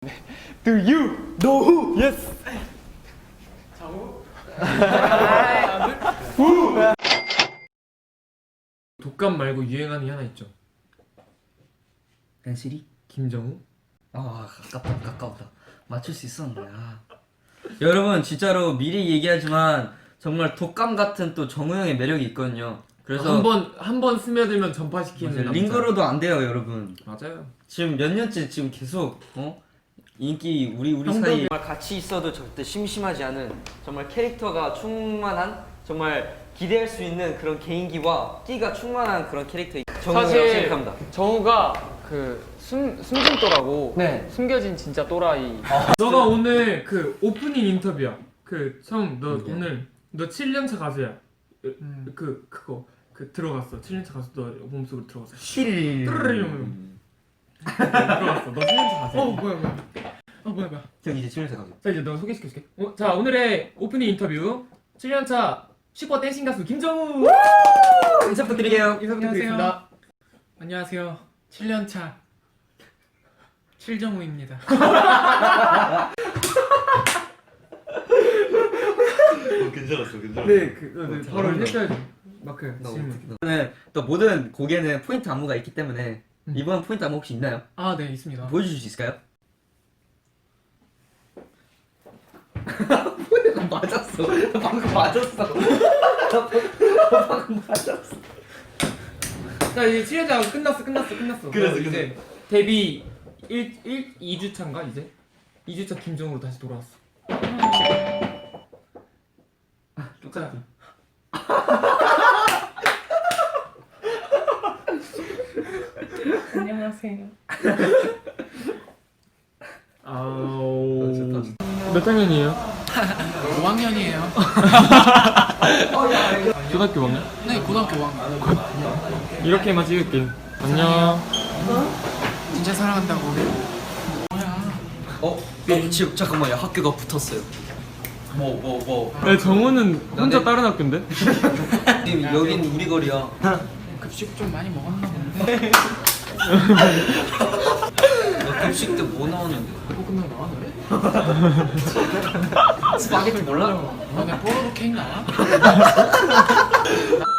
Do you know who? Yes. 독감 말고 유행하는 게 하나 있죠. 댄시리? 김정우. 아 가깝다 가까웠다 맞출 수 있었는데 아. 여러분 진짜로 미리 얘기하지만 정말 독감 같은 또 정우 형의 매력이 있거든요 그래서 한 번 한 번 스며들면 전파시키는 맞아요. 남자. 링거로도 안 돼요 여러분 맞아요. 지금 몇 년째 지금 계속 어 인기 우리 우리 사이 정말 같이 있어도 절대 심심하지 않은 정말 캐릭터가 충만한 정말 기대할 수 있는 그런 개인기와 끼가 충만한 그런 캐릭터 정우라고 사실 생각합니다 정우가 그 숨, 숨진 또라고 네. 숨겨진 진짜 또라이 너가 오늘 그 오프닝 인터뷰야. 그 처음 너? 오늘 너 7년차 가수야. 음. 그 그거 그 들어갔어. 7년차 가수 너 몸속으로 들어갔어. 실 뚜르르 들어갔어. 너 7년차 가수야. 어 뭐야 뭐야. 어 뭐야 뭐야. 형 이제 치료사 가죠 자 이제 너 소개시켜줄게. 어, 자 오늘의 오프닝 인터뷰 7년차 슈퍼 댄싱 가수 김정우 인사 부탁드릴게요 인사 부탁드리겠습니다. 안녕하세요. 7년차 칠정우입니다. 괜찮았어, 괜찮았어. 네, 그 어, 네, 바로 해줘야죠. 마크 질문. 저는 또 모든 곡에는 포인트 안무가 있기 때문에 음. 이번 포인트 안무 혹시 있나요? 아, 네 있습니다. 보여주실 수 있을까요? 포인트가 맞았어 방금 맞았어 방금 맞았어 자 이제 7년차 끝났어, 끝났어, 끝났어. 끝났어, 그럼 이제 데뷔 1, 1, 2주차인가 이제? 2주차 김정우로 다시 돌아왔어. 자. 안녕하세요. 아우. 몇 학년이에요? 5학년이에요. 초등학교 5학년? 네, 고등학교 5학년. 이렇게만 찍을게. 안녕. 진짜 사랑한다고. 어? 어 지금 잠깐만요 학교가 붙었어요 뭐 뭐뭐 네, 정우는 혼자 나네. 다른 학교인데? 지금 여긴 우리 거리야 급식 좀 많이 먹었나 본데. 너 급식 때 뭐 나오는데? 볶음면 나와 너네? 스파게티 몰라? 너네 뽀로로 케이크 나와?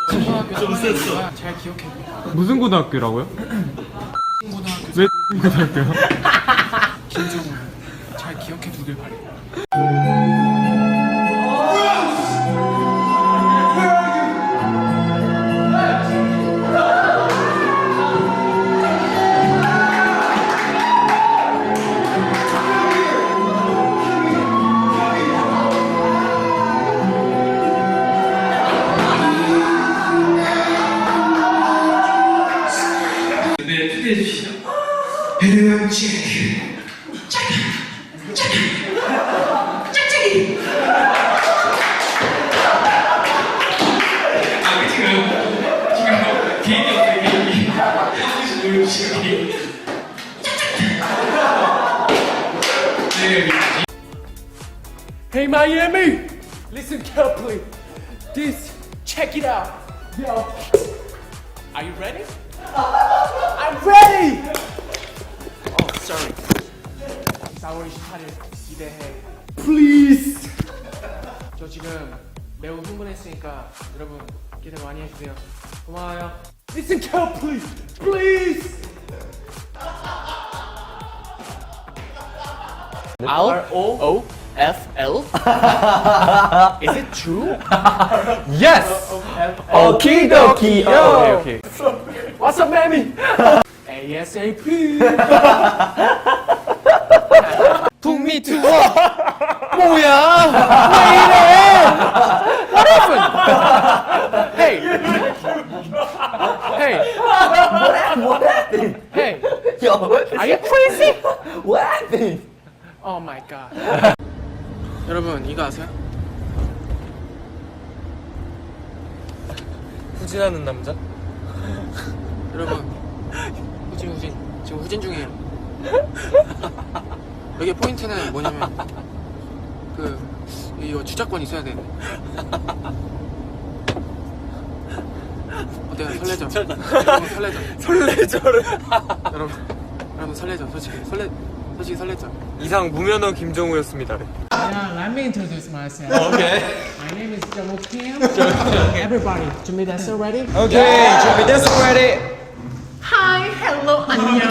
고등학교 3학년이니까 잘 기억해. 무슨 고등학교라고요? 고등학교 왜 고등학교요? 김정우 잘 기억해 두길 바래. Hey Miami! Listen carefully. This, check it out. Yo. Are you ready? I'm ready! Oh, sorry. 4월 28일 기대해. Please! 저 지금 매우 흥분했으니까 여러분 기대 많이 해주세요. 고마워요. Listen carefully, please! Please. R O O F L. Is it true? yes. Okie dokie. Okay, okay. What's up, mammy? ASAP. Put me to work. Are you crazy? what? Oh my god. 여러분 이거 아세요? 후진하는 남자? 여러분 후진 후진 지금 후진 중이에요. 여기 포인트는 뭐냐면 그 이거 주작권 있어야 돼. 어때요? 설레죠? 여러분 설레죠? 설레저를 여러분 여러분 설레죠? 솔직히 설레 솔직히 설레죠? 이상 무면허 김정우였습니다. Yeah, let me introduce myself. Okay. My name is Jung Kim. Everybody, 준비 됐어? Ready? 오케이, 준비 됐어, ready? Hi, hello, 안녕.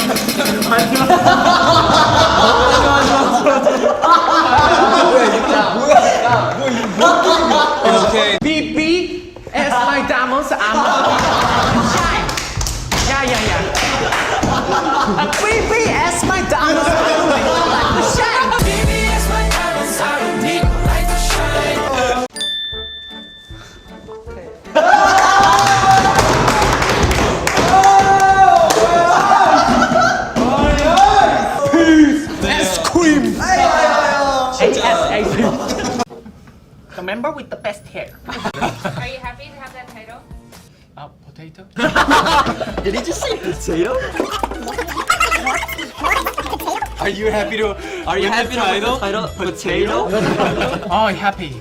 오케이. B B as my diamonds, I'm shine. Yeah, yeah, yeah. Member with the best hair. Are you happy to have that title? Uh, potato? Are you happy to, are you happy to idol? Potato? Oh, happy.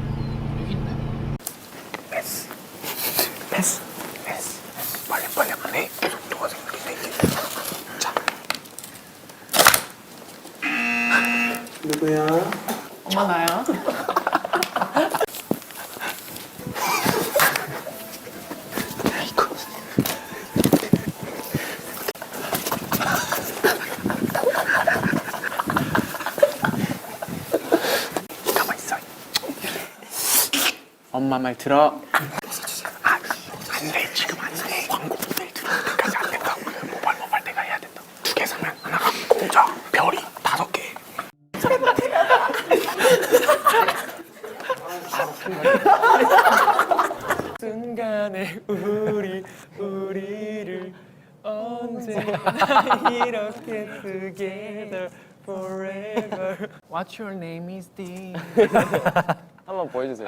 엄마 나요? 엄마 말 들어. 안돼 지금 안돼 광고 모델 들어까지 안 된다. 모발 모발 내가 해야 된다. 두 개 사면 하나가 공짜 별이 다섯 개. 순간에 우리 우리를 언제나 이렇게 together forever. What's your name is D? 한번 보여주세요.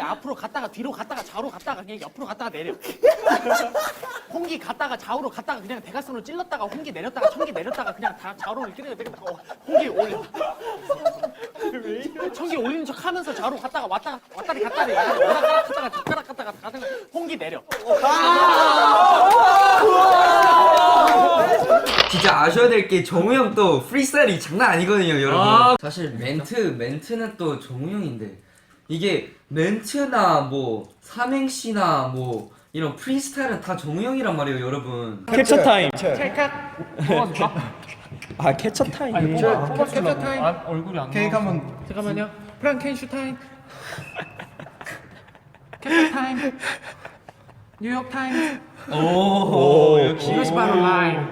앞으로 갔다가 뒤로 갔다가 좌우로 갔다가 그냥 옆으로 갔다가 내려. 홍기 갔다가 좌우로 갔다가 그냥 대각선으로 찔렀다가 홍기 내렸다가 청기 내렸다가 그냥 다 좌우로 이렇게 내렸다가 어, 홍기 올려. 청기 올리는 척 하면서 좌우로 갔다가 왔다가 왔다리 갔다리 오락가락 갔다가 뒷가락 갔다가 가다가 홍기 내려. 진짜 아셔야 될 게 정우 형 또 프리스타일이 장난 아니거든요, 여러분. 아. 사실 멘트 멘트는 또 정우 형인데 이게 멘트나 뭐 삼행시나 뭐 이런 프리스타일은 다 정우 형이란 말이에요, 여러분. 캡처 타임. 아 캐쳐 타임. 캡처 타임. 얼굴이 안 케이크 한번 잠깐만요. 프랑켄슈타인. 캡처 타임. 뉴욕 타임. 오, 역시. 이것이 바로 라임.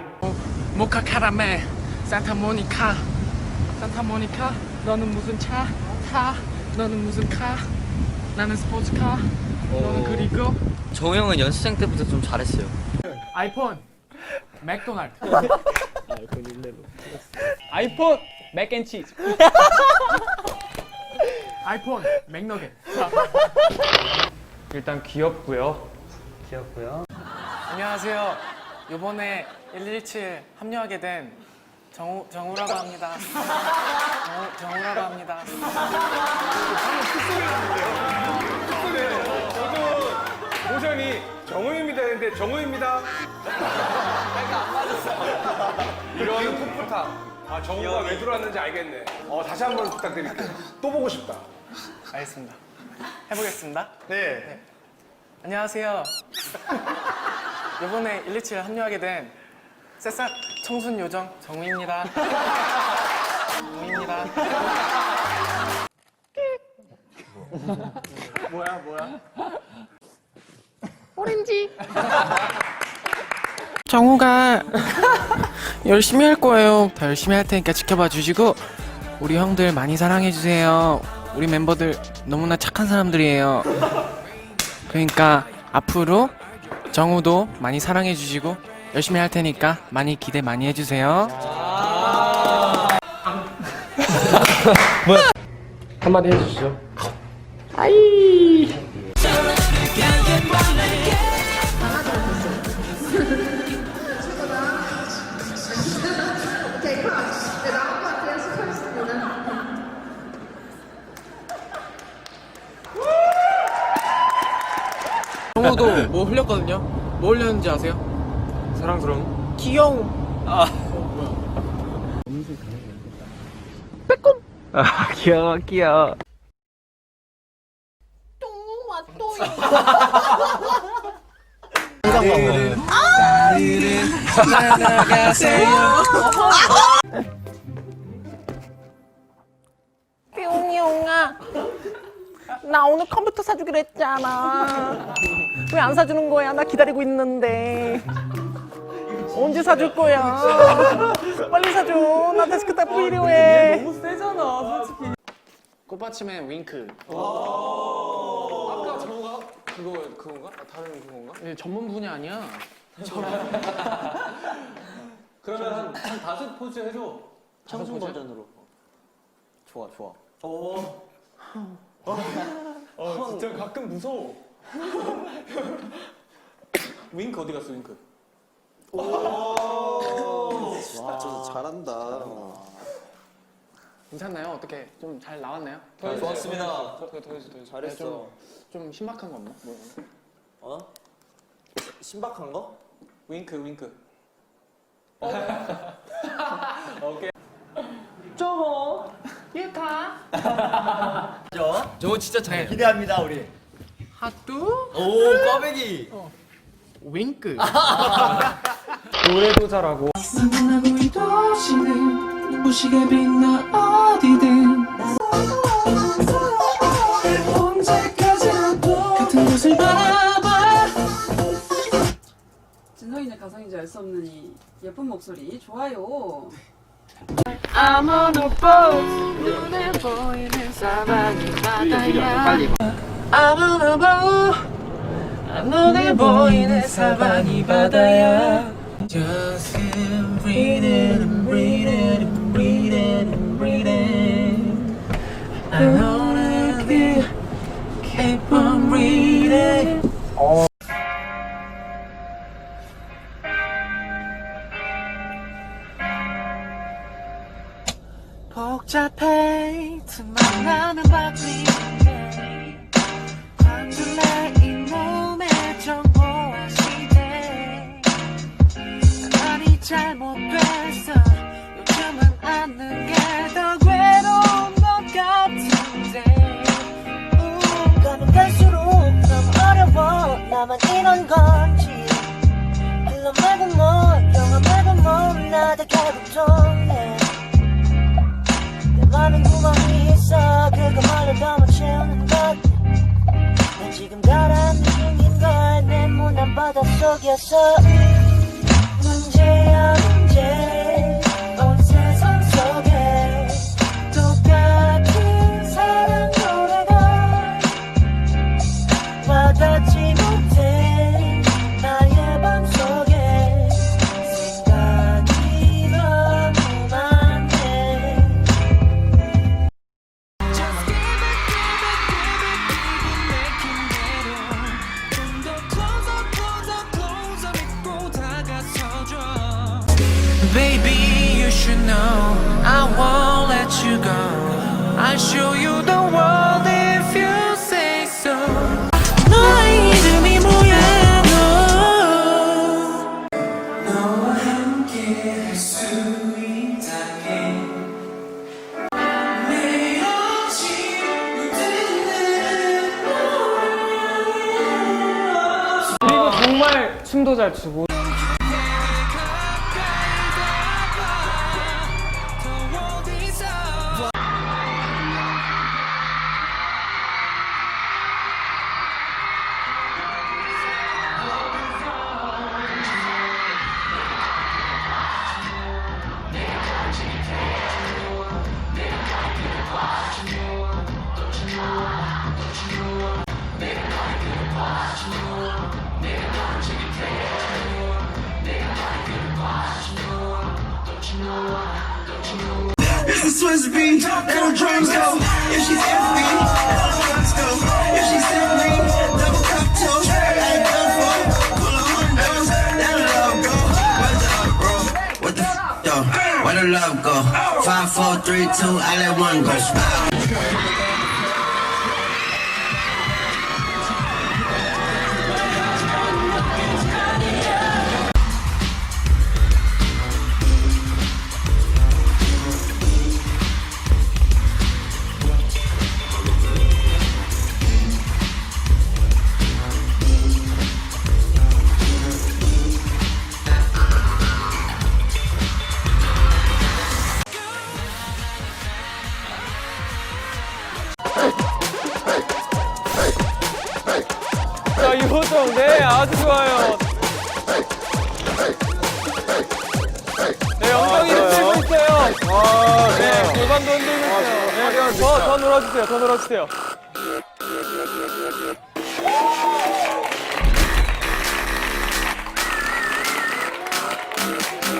모카 카라멜. 산타모니카. 산타모니카. 너는 무슨 차? 타. 너는 무슨 카? 나는 스포츠카. 너는 그리고 정우 형은 연습생 때부터 좀 잘했어요. 아이폰. 맥도날드. 아이폰 맥앤치즈. 아이폰 맥너겟. 일단 귀엽고요. 안녕하세요. 이번에 117 합류하게 된 정우 정우라고 합니다. 정우 정우라고 합니다. 모션이 정우입니다 했는데 정우입니다. 이런 풋풋함. 아 정우가 왜 들어왔는지 알겠네. 어 다시 한 번 부탁드릴게요. 또 보고 싶다. 알겠습니다. 해보겠습니다. 네. 안녕하세요. 이번에 117 합류하게 된 새싹 청순 요정 정우입니다. 정우입니다. 뭐야 뭐야? 정우가 열심히 할 거예요. 더 열심히 할 테니까 지켜봐 주시고 우리 형들 많이 사랑해 주세요. 우리 멤버들 너무나 착한 사람들이에요. 그러니까 앞으로 정우도 많이 사랑해 주시고 열심히 할 테니까 많이 기대 많이 해 주세요. 한마디 해주시죠. 정우도 뭐 흘렸거든요. 뭐 흘렸는지 아세요? 사랑스러운. 귀여움. 귀여워 귀여워. 뿅용아. 나 오늘 컴퓨터 사주기로 했잖아. 왜 안 사주는 거야? 나 기다리고 있는데 언제 사줄 거야 빨리 사줘 나 데스크탑 필요해 너무 세잖아 솔직히 꽃받침에 윙크. 아까 정우가 그거 그건가? 아, 다른 그건가? 예, 전문 분야 아니야. 그러면 한, 한 다섯 포즈 해줘. 청순 버전으로. 좋아 좋아 어, 진짜 가끔 무서워. 윙크 어디 갔어, 윙크? 괜찮나요? 어떻게 좀 잘 나왔나요? 좋았습니다 더, 더, 더 해줘, 더 해줘. 잘했어. 좀, 좀 신박한 거 없나? 뭐. 어? 신박한 거? 윙크, 윙크. 저 진짜 잘. 기대합니다 우리 핫도 오 꽈배기 윙크. 노래도 잘하고. 만나고 이 도시는 눈부시게 빛나 어디든 언제까지라도 같은 곳을 바라봐 진성이네 가성인지 알 수 없는 이 예쁜 목소리 좋아요. I'm on a boat 눈에 보이는 사방이 바다야 I'm on a boat 눈에 보이는 사방이 바다야 Just keep breathing and breathing and breathing and breathing I wanna keep, keep on breathing 복잡해 틈만 나는 바뀌는데 관둘래 않는 게 더 괴로운 것 같은데. 음, 가면 갈수록 너무 어려워. 나만 이런 건지. 흘러 말고 뭐 영화 말고 뭐 나도 결국 통해 많은 구멍이 있어. 그거말로 너무 채우는 것난 지금 가라앉는 중인 걸 내 문안 바닷속이었어 문제야 Baby, you should know I won't let you go I'll show you the world if you say so 너의 이름이 뭐야 너 너와 함께 할 수 있다게 매일 아침 듣는 그리고 정말 춤도 잘 추고. It's the Swiss beat, little drums go. If she's empty, double cups go. If she's empty, double cup toast. add done for, pull a hundred doors. Let her love go. Where's the love, bro? What the f, though? Where the love go? Five, four, three, two, I let one go. 주세요,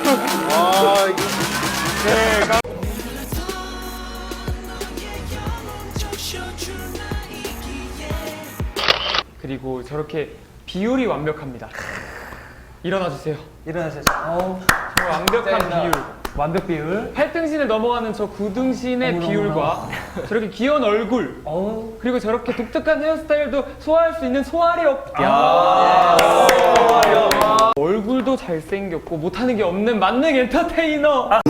더 놀아주세요. 그리고 저렇게 비율이 완벽합니다. 일어나 주세요. 일어나세요. 정말 완벽한 비율. 완벽 비율. 8등신을 넘어가는 저 9등신의 비율과 저렇게 귀여운 얼굴. 그리고 저렇게 독특한 헤어스타일도 소화할 수 있는 소화력. 소화력. 얼굴도 잘생겼고 못하는 게 없는 만능 엔터테이너.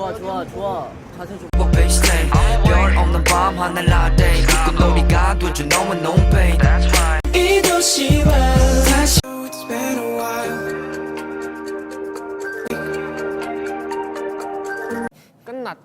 좋아, 좋아, 좋아. 자세 좋아. 별 없는 밤 하늘 이 도시와 다시 끝났다.